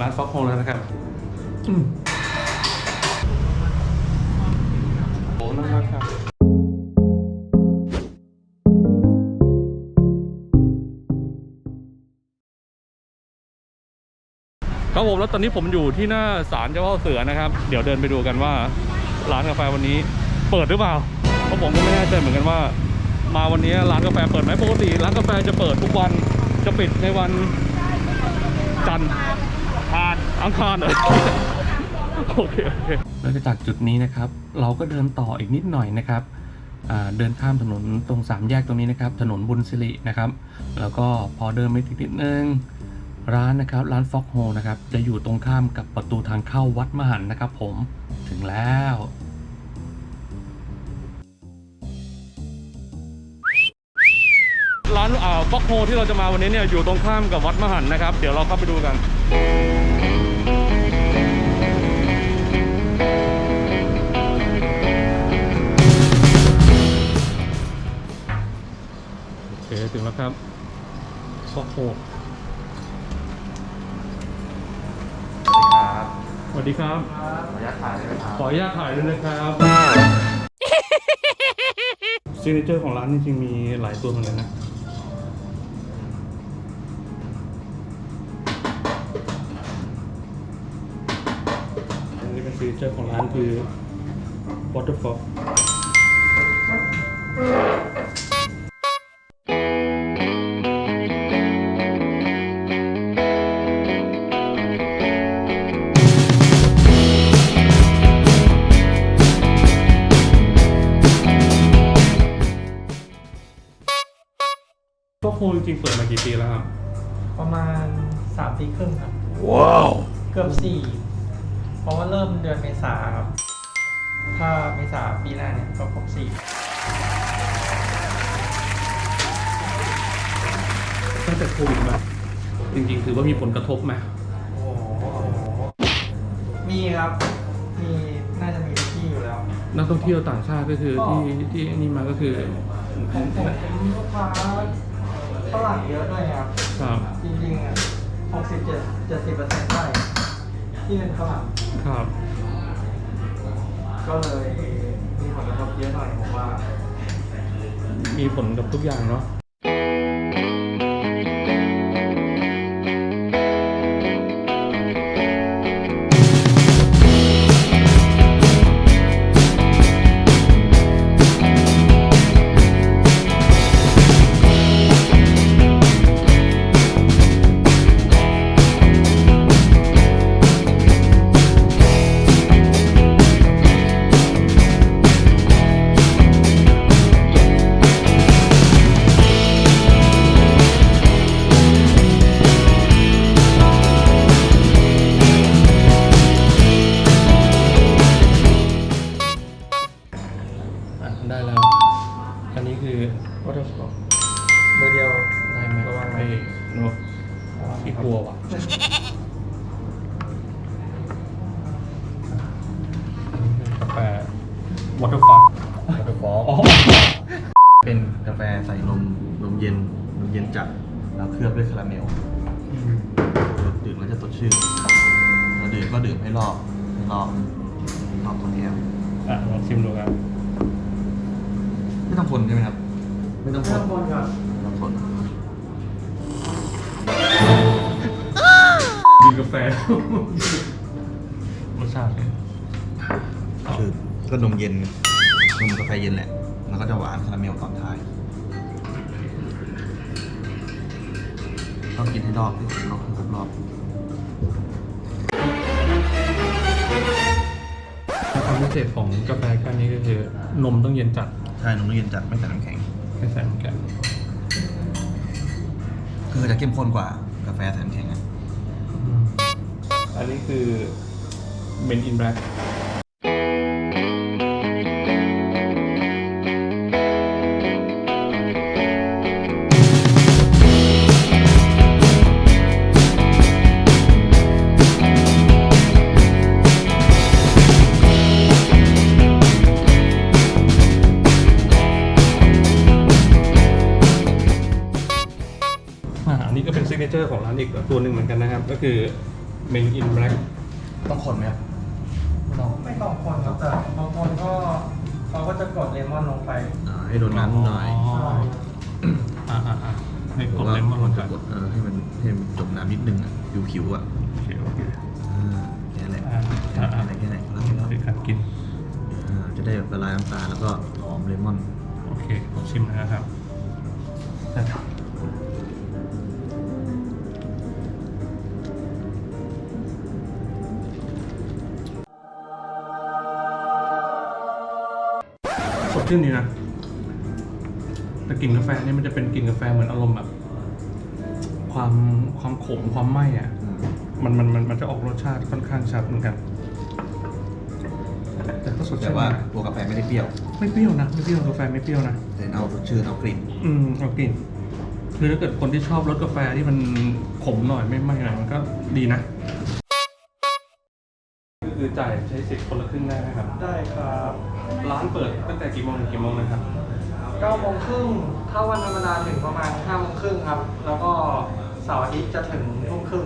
ร้านฟ็อกโฮแล้วนะครับอืมโอ้น่ารักครับครับผมแล้วตอนนี้ผมอยู่ที่หน้าศาลเจ้าพ่อเสือนะครับ เดี๋ยวเดินไปดูกันว่าร้านกาแฟวันนี้เปิดหรือเปล่าเพราะผมก็ไม่แน่ใจเหมือนกันว่า มาวันนี้ร้านกาแฟเปิดไหมปกติร้านกาแฟจะเปิดทุกวันจะปิดในวันจันทร์ อังคารอังคารเลยโอเคโอเคแล้วจากจุดนี้นะครับ เราก็เดินต่ออีกนิดหน่อยนะครับอ่าเดินข้ามถนนตรงสามแยกตรงนี้นะครับ ถนนบุญสิรินะครับ แล้วก็พอเดินไปอีกนิดนึงร้านนะครับ ร้านฟ็อกโฮนะครับ จะอยู่ตรงข้ามกับประตูทางเข้าวัดมหันต์นะครับ ผมถึงแล้วร้านอ่าฟ็อกโฮที่เราจะมาวันนี้เนี่ยอยู่ตรงข้ามกับวัดมหันต์นะครับ เดี๋ยวเราเข้าไปดูกัน คถึงแล้วครับฟ็อกโฮสวัสดีครับสวัสดีครับ ขออนุญาตถ่ายได้ไหมครับ ขออนุญาตถ่ายด้วยนะครับซิกเนเจอร์ของร้านจริงๆมีหลายตัวเหมือนกันนะ อันนี้เป็นซิกเนเจอร์ของร้านคือ Waterfall ก็คงจริงๆเปิดมากี่ปีแล้วครับ ประมาณสามปีครึ่งครับ ว้าวเกือบสี่เพราะว่าเริ่มเดือนเมษาครับ ถ้าเมษาปีหน้าเนี่ยก็ครบสี่ตั้งแต่โควิดมาจริงๆ ถือว่ามีผลกระทบไหมโอ้โหมีครับ มีน่าจะมีทุกที่อยู่แล้ว นักท่องเที่ยวต่างชาติก็คือที่ที่นี่มาก็คือ ผมผมลูกค้า ฝรั่งเยอะด้วยครับ ครับ จริงๆอะหกสิบเจ็ดเจ็ดสิบเปอร์เซ็นต์ได้ที่เป็นฝรั่งครับ ก็เลยมีผลกระทบเยอะหน่อยผมว่า มีผลกับทุกอย่างเนาะ มือเดียว ได้ไหมระวังนะ ไอ้หนูพี่กลัวว่ะอันนี้คือกาแฟ waterfall วัตถุฟออ๋อเป็นกาแฟใส่นมนมเย็นนมเย็นจัดแล้วเคลือบด้วยคาราเมลดื่มแล้วจะสดชื่นแล้วดื่มก็ดื่มให้รอบให้รอบรอบตัวแก้วอะลองชิมดูครับ ไม่ต้องคนใช่ไหมครับ ไม่ต้องคเริ่นมบนครับ ไม่ต้องคนกินกาแฟรสชาติเป็นคือก็นมเย็นนมกาแฟเย็นแหละแล้วก็จะหวานคาราเมลตอนท้ายต้องกินให้รอบให้ครบรอบให้ครบรอบความพิเศษของกาแฟแก้วนี้ก็คือนมต้องเย็นจัด ใช่นมเย็นจัดไม่ใส่น้ำแข็งไม่ใส่น้ำแข็ง คือจะเข้มข้นกว่ากาแฟแสนแข็งอะอันนี้คือเมนอินแบล็ก อร์ของร้านอีกตัวหนึ่งเหมือนกันนะครับ ก็คือ Men in Black ต้องคนไหมครับไม่ต้องไม่ต้องคนครับแต่บางคนก็เขาก็จะกดเลมอนลงไปอ่าให้โดนน้ำหน่อยอ๋ออ่าอ่าอ่าให้กดเลมอนลงไปกดเออให้มันให้มันจมน้ำนิดนึงอะผิวผิวๆอะโอเคโอเคอ่าแค่นั้นแหละอ่าแค่นั้นแหละแค่นั้นแหละแล้วก็เดี๋ยวการกินอ่าจะได้แบบละลายน้ำตาลแล้วก็หอมเลมอนโอเคผมชิมนะครับ ดชื่นดีนะ แต่กลิ่นกาแฟนี่มันจะเป็นกลิ่นกาแฟเหมือนอารมณ์แบบ ความความขมความไหม้อะอืมมันมันมันมันจะออกรสชาติค่อนข้างชัดเหมือนกัน แต่ก็สดแต่ชื่นว่านะตัวกาแฟไม่ได้เปรี้ยว ไม่เปรี้ยวนะไม่เปรี้ยวกาแฟไม่เปรี้ยวนะ แต่เอาสดชื่นเอากลิ่นอืมเอากลิ่นคือถ้าเกิดคนที่ชอบรสกาแฟที่มันขมหน่อยไม่ไหม้หน่อยมันก็ดีนะ คือจ่ายใช้สิทธิ์คนละครึ่งได้นะครับ ได้ครับร้านเปิดตั้งแต่กี่โมงถึงกี่โมงนะครับ9โมงครึ่งถ้าวันธรรมดาถึงประมาณ5โมงครึ่งครับ แล้วก็เสาร์อาทิตย์จะถึงทุ่มครึ่ง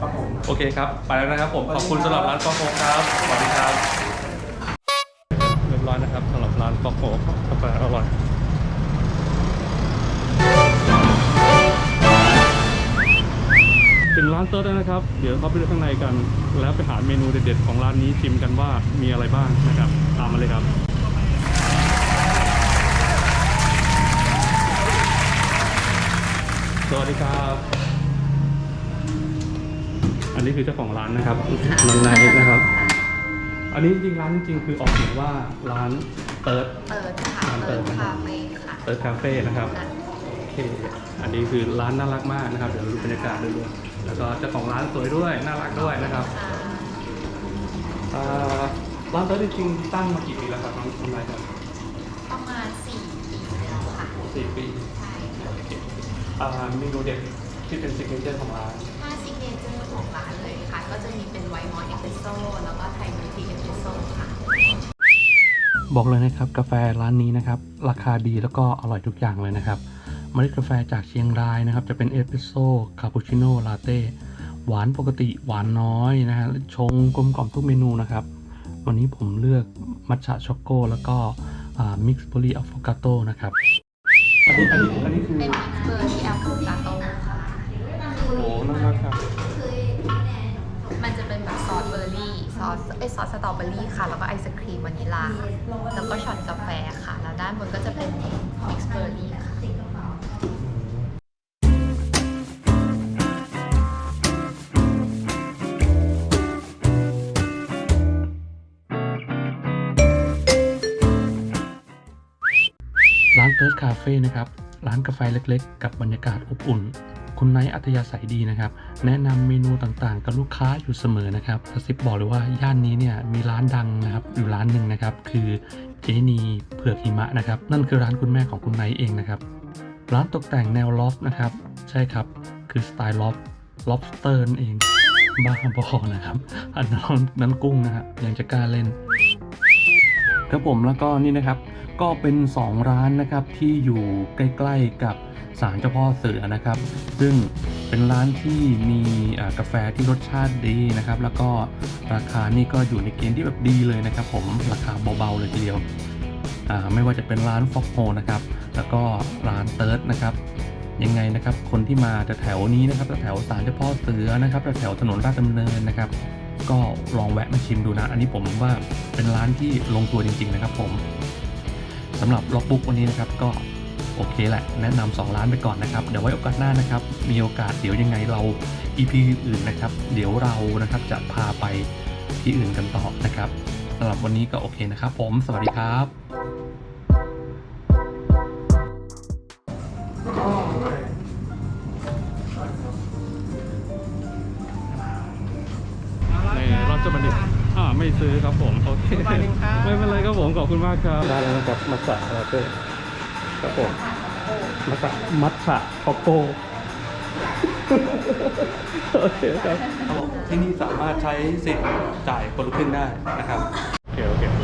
ครับผม โอเคครับ ไปแล้วนะครับผม ขอบคุณสำหรับร้านฟอกโฟครับ สวัสดีครับ เรียบร้อยนะครับสำหรับร้านฟอกโฟกาแฟอร่อย ร้านเติร์ดแล้วนะครับ เดี๋ยวเข้าไปดูข้างในกัน แล้วไปหาเมนูเด็ดๆของร้านนี้ชิมกันว่ามีอะไรบ้างนะครับ ตามมาเลยครับสวัสดีครับ อันนี้คือเจ้าของร้านนะครับน้องไนท์นะครับ อันนี้จริงๆร้านจริงๆคือออกเสียงว่าร้านเติร์ดเปิดค่ะร้านเปิเปิดดนะครับคาเฟ่ค่ะเติร์ดคาเฟ่นะครับ โอเค อันนี้คือร้านน่ารักมากนะครับ เดี๋ยวดูบรรยากาศด้วยๆ แล้วก็เจ้าของร้านสวยด้วยน่ารักด้วยนะครับอ่าร้านเติร์ดจริงๆตั้งมากี่ปีแล้วครับน้องน้องไนท์ครับประมาณสี่ปีแล้วค่ะสี่ปีใช่ค่ะอ่าเมนูเด็ดที่เป็นซิกเนเจอร์ของร้านถ้าซิกเนเจอร์ของร้านเลยค่ะ ก็จะมีเป็นไวท์มอสเอสเปรสโซ่แล้วก็ไทยมิลทีเอสเปรสโซ่ค่ะ บอกเลยนะครับกาแฟร้านนี้นะครับ ราคาดีแล้วก็อร่อยทุกอย่างเลยนะครับ เมล็ดกาแฟจากเชียงรายนะครับ จะเป็นเอสเปรสโซ่คาปูชิโน่ลาเต้หวานปกติหวานน้อยนะฮะชงกลมกล่อมทุกเมนูนะครับ วันนี้ผมเลือกมัทฉะช็อกโกแล้วก็มิกซ์เบอรี่อัฟโฟกาโต้นะครับอันนี้อันนี้อันนี้คือเป็นมิกซ์เบอร์ที่อปเปิลกาโต้ค่ะโอ้น่ารักครับมันจะเป็นแบบซอสเบอร์รี่ซอสเอ้ยซอสสตรอเบอร์รี่ค่ะ แล้วก็ไอศครีมวานิลาแล้วก็ช็อตกาแฟค่ะ แล้วด้านบนก็จะเป็นมิกซ์เบอร์รี่ค่ะ ร้านเติร์ดคาเฟ่นะครับ ร้านกาแฟเล็กๆ กับบรรยากาศอบอุ่น คุณไนท์อัธยาศัยดีนะครับ แนะนำเมนูต่างๆ กับลูกค้าอยู่เสมอนะครับกระซิบบอกเลยว่าย่านนี้เนี่ยมีร้านดังนะครับอยู่ร้านหนึ่งนะครับ คือเจนีเผือกหิมะนะครับ นั่นคือร้านคุณแม่ของคุณไนท์เองนะครับ ร้านตกแต่งแนวลอฟนะครับ ใช่ครับ คือสไตล์ลอฟ lobster นั่นเอง บ้าบอนะครับ อันนั้นนั้นกุ้งนะครับยังจะกล้าเล่นครับผมแล้วก็นี่นะครับ ก็เป็น 2 ร้านนะครับที่อยู่ใกล้ๆกับศาลเจ้าพ่อเสือนะครับ ซึ่งเป็นร้านที่มีกาแฟที่รสชาติดีนะครับ แล้วก็ราคานี่ก็อยู่ในเกณฑ์ที่แบบดีเลยนะครับ ผมราคาเบาๆเลยทีเดียวไม่ว่าจะเป็นร้านฟอกโฮนะครับ แล้วก็ร้านเติร์ดนะครับยังไงนะครับ คนที่มาแถวนี้นะครับแถวศาลเจ้าพ่อเสือนะครับแถวถนนราชดำเนินนะครับ ก็ลองแวะมาชิมดูนะ อันนี้ผมว่าเป็นร้านที่ลงตัวจริง ๆ นะครับผม สำหรับล็อกบุ๊กวันนี้นะครับก็โอเคแหละ แนะนำสองร้านไปก่อนนะครับ เดี๋ยวไว้โอกาสหน้านะครับ มีโอกาสเดี๋ยวยังไงเรา EP อื่นนะครับ เดี๋ยวเรานะครับจะพาไปที่อื่นกันต่อนะครับสำหรับวันนี้ก็โอเคนะครับ ผมสวัสดีครับ ไม่ซื้อครับผมโอเคไม่เป็นไรครับไม่เป็นไรครับผมขอบคุณมากครับได้แล้วนะครับมัทฉะลาเต้ครับผมมัทฉะมัทฉะคอโก้โอเคครับที่นี่สามารถใช้สิทธิ์จ่ายคนละครึ่งได้นะครับโอเคโอเค